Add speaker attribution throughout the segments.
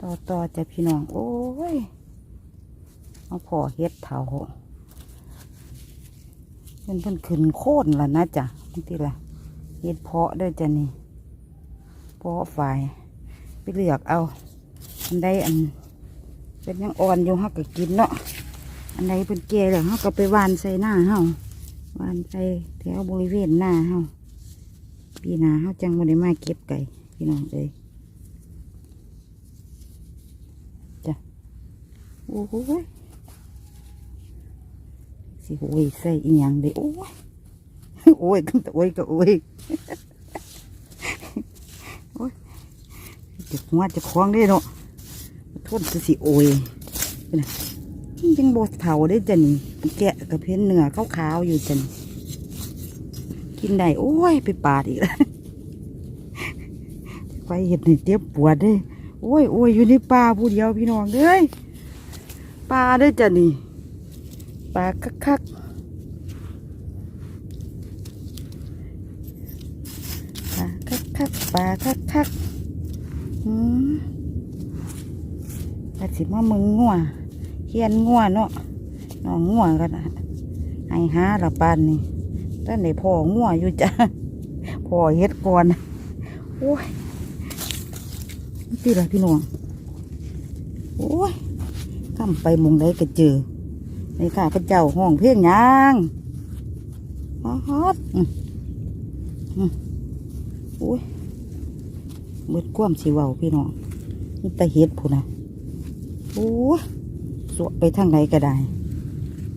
Speaker 1: ต่อต่อจะพี่น้อง โอ้ย เอาพอเฮ็ดเถาเป็นเพิ่นขึ้นโค่นละนะจ๊ะบางทีละเฮ็ดเพาะด้วยจ้ะนี่เพาะฝ่ายไปเลือกเอา อันใดอัน เป็นยังอ่อนอยู่เฮาก็กินเนาะ อันใดเป็นแก่แล้วเฮาก็ไปวานใส่หน้าเฮาวานใส่แถวบริเวณหน้าเฮาปีหน้าเฮาจังบ่ได้มาเก็บไก่พี่น้องเอ้ยจ้ะ โอ้โหสิโอ้ยใส่อีหยังเด้โอ้ยโอ้ยกันแต่โอ้ยก็โอ้ยโอ้ยจะหัวเจะคล้องได้เนาะโทษสิโอ้ยนไงยังโบเถาได้จันแกะกับเพี้ยนเนื้อขาวๆอยู่จันกินได้โอ้ยไปปาดอีกแล้วไปเห็ดนี่เจ็บปวดเด้โอ้ยโอ้ยอยู่ในป่าผู้เดียวพี่น้องเด้ย ป่าด้อจ้ะนี่ป่าคักๆป่าคักๆป่าคักๆอืมอาสิมามึงงัวเฮียนงัวเนาะน้องงัวกันนะให้หาละปานนี่ตั้งแต่พ่องัวอยู่จ้ะพ่อเฮ็ดก่อนโอ้ยนี่ละพี่น้องโอ้ย ข้ามไปมองใดก็เจอในข้าพระเจ้าห้องเพียงยังฮอดฮอดอืมอืมโอ้ยเบิดความสิเว้าพี่น้องนี่ตะเฮ็ดพูนนะโอ้ยสวะไปทางไหนก็ได้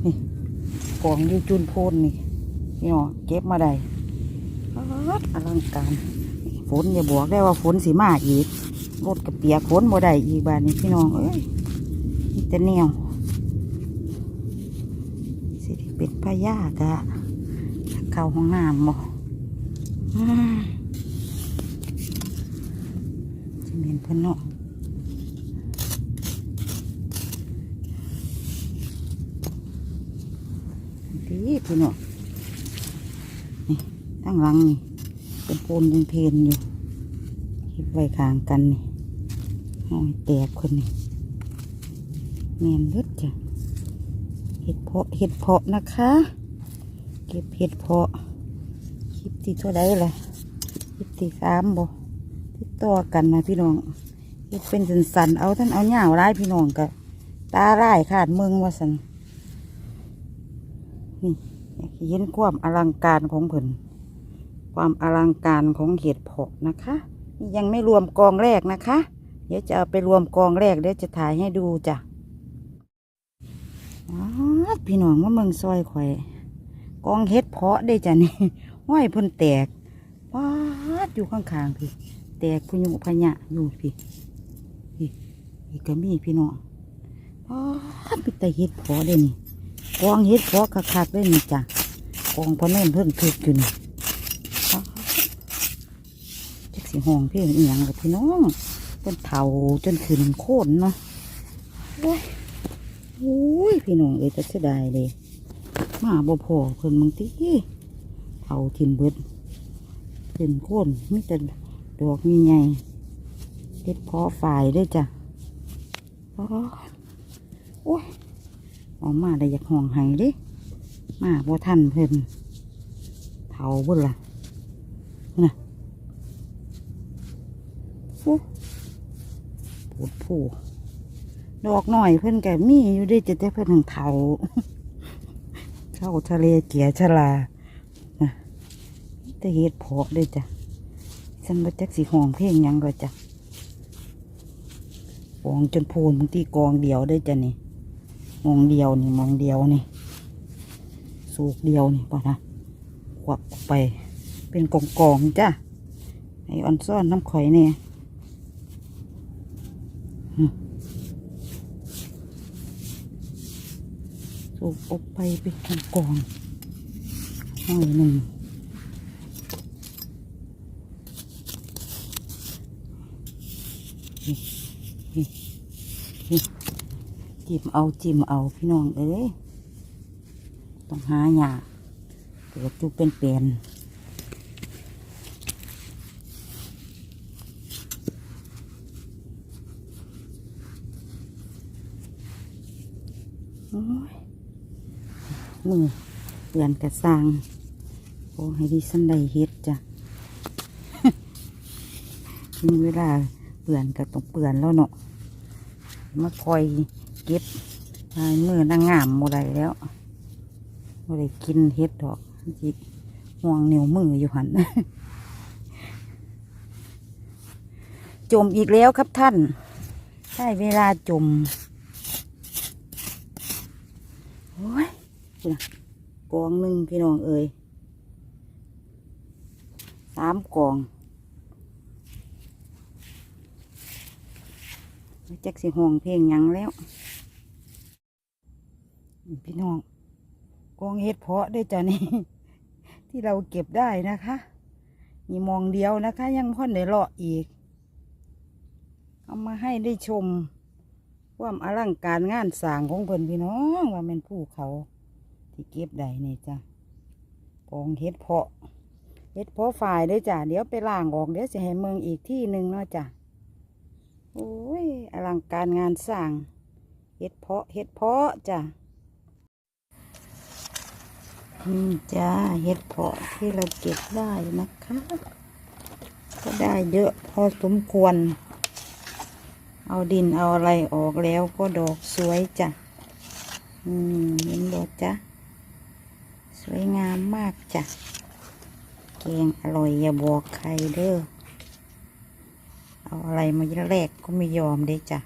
Speaker 1: นี่กองยู่จุนโพนนี่พี่น้องเก็บมาได้ฮอดอลังการฝนอย่าบอกได้ว่าฝนสีมาอีกรถกับเปียกฝนบ่ได้อีกบานนี้พี่น้องเอ้ย แต่แนวสิได้เป็นพญากะเข้าห้องน้ำบ่อืมจะเห็นเพิ่นเนาะดีพี่น้องนี่ตั้งหลังนี่เป็นปูนเป็นเพนอยู่คิดไว้ข้างกันนี่ห้อยแตกคนนี่ แมนเบิดจ้ะเห็ดเพาะเห็ดเพาะนะคะ เก็บเห็ดเพาะคลิปที่เท่าไรล่ะคลิปที่สามบ่ที่ต่อกันนะพี่น้องเห็ดเป็นสันๆเอาท่านเอาเหญ้าร้ายพี่น้องกะตาร้ายขาดเมืองว่าสันนี่ยากให้เห็นความอลังการของเพิ่นความอลังการของเห็ดเพาะนะคะยังไม่รวมกองแรกนะคะ เดี๋ยวจะเอาไปรวมกองแรกเดี๋ยวจะถ่ายให้ดูจ้ะ พี่น้องว่าเมืองซอยข่อย กองเห็ดเพาะได้จ้ะนี่ห้อยพ่นแตกว้าดอยู่ข้างๆพี่ แตกพยุพญะอยู่พี่พี่ก็มีพี่น้องว้าดพี่แต่เห็ดเพาะได้นี่กองเห็ดเพาะคักๆได้นี่จ้ะกองพะเนิ่นเพิ่งถึกอยู่นี่จักสีห้องพียงอียงกับพี่น้องจนเถาจนขึ้นโค่นเนาะ อ้ยโอ้ยพี่น้องเอ้ยจะเสียดายเลยมาบ่พอเพิ่นบางทีเถาทิมเบิดขึ้นโค่นมีแต่ดอกมีใหญ่เฮ็ดเพอฝ่ายด้วยจ้ะอ๋อโอ้ยออกมาได้อยากห้องไห้เดิมาบ่ทันเพิ่นเถาเบิ่ล่ะโอ้ปวดผู้ ดอกหน่อยเพิ่อนแกมีอยู่ได้จะได้เพิ่อนทางเทาเข้าทะเลเกียชลานะแต่เฮ็ดเพาะได้จ้ะฉันบ่จักสีหองเพลงยังก็จ้ะกองจนพูนบางทีกองเดียวได้จ้ะนี่มองเดียวนี่มองเดียวนี่ สูกเดียวนี่ป่ะนะควักไป เป็นกองกองๆจ้ะไอออนซ่อนน้ำข่อยเนี่ย ถูอบไปเป็นกองกองหน่อยหนึ่งจิมเอาจิมเอาพี่น้องเอ้ยต้องหาหยาเกิดจุกเป็นเปลี่ยนโอ้ย มือเปลี่ยนกระสังโอ้ให้ดิสันได้เฮ็ดจ้ะมีเวลาเปลี่ยนก็ต้องเปลี่ยนแล้วเนาะมาคอยเก็บลายมือนางงามโมไดแล้วโมไดกินเฮ็ดดอกจิห่วงเหนิ้วมืออยู่หันจมอีกแล้วครับท่านได้เวลาจมโอ้ย นี่นะกองหนึ่งพี่น้องเอ่ยสามกองแจ็คสิห้องเพลงยังแล้ว พี่น้องกองเห็ดเพาะได้จ้ะนี่ ที่เราเก็บได้นะคะมีมองเดียวนะคะ ยังพ่อนได้เลาะอีก เอามาให้ได้ชมความอลังการงานสร้างของเพิ่อนพี่น้องว่าเป็นภูเขา เก็บได้นี่จ้ะกองเห็ดเพาะเห็ดเพาะฝ่ายเด้อจ้ะเดี๋ยวไปล่างออกเดี๋ยวจะให้เมืองอีกที่หนึ่งเนาะจ้ะโอ้ยอลังการงานสร้างเห็ดเพาะเห็ดเพาะจ้ะอืมจ้าเห็ดเพาะที่เราเก็บได้นะคะ ก็ได้เยอะพอสมควร เอาดินเอาอะไรออกแล้วก็ดอกสวยจ้ะ อืมเห็นดอกจ้ะ สวยงามมากจ้ะแกงอร่อยอย่าบอกใครเด้อเอาอะไรมาแรกก็ไม่ยอมเด้จ้ะ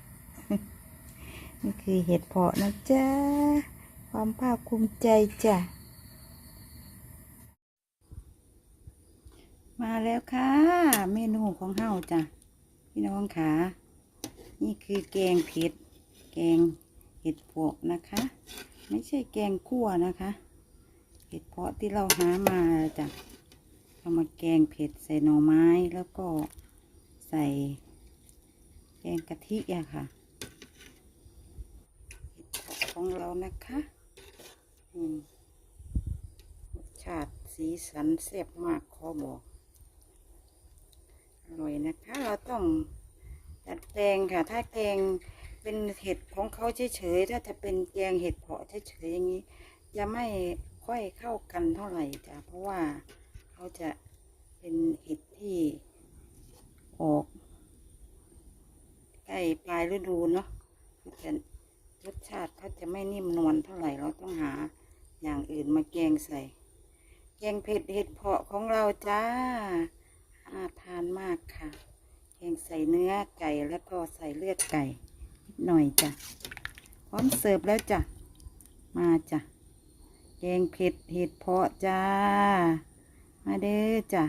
Speaker 1: นี่คือเห็ดเพาะนะจ๊ะความภาคภูมิใจจ้ะมาแล้วค่ะ เมนูของเฮาจ้ะพี่น้องค่ะนี่คือแกงเผ็ด แกงเห็ดเพาะนะคะ ไม่ใช่แกงคั่วนะคะ เห็ดเพาะที่เราหามาจ้ะเอามาแกงเผ็ดใส่หน่อไม้แล้วก็ใส่แกงกะทิอะค่ะเห็ดของเรานะคะอืมรสชาติสีสันแซ่บมากขอบอก อร่อยนะคะ เราต้องดัดแปลงค่ะ ถ้าแกงเป็นเห็ดของเขาเฉยๆ ถ้าจะเป็นแกงเห็ดเพาะเฉยๆอย่างนี้ จะไม่ ค่อยเข้ากันเท่าไหร่จ้ะเพราะว่าเขาจะเป็นเห็ดที่ออกใกล้ปลายฤดูเนาะเขาจะรสชาติเขาจะไม่นิ่มนวลเท่าไหร่เราต้องหาอย่างอื่นมาแกงใส่ แกงเผ็ดเห็ดเพาะของเราจ้าน่าทานมากค่ะ แกงใส่เนื้อไก่แล้วก็ใส่เลือดไก่นิดหน่อยจ้ะพร้อมเสิร์ฟแล้วจ้ะมาจ้ะ แกงเผ็ดเห็ดเพาะจ้า มาเด้อจ้ะ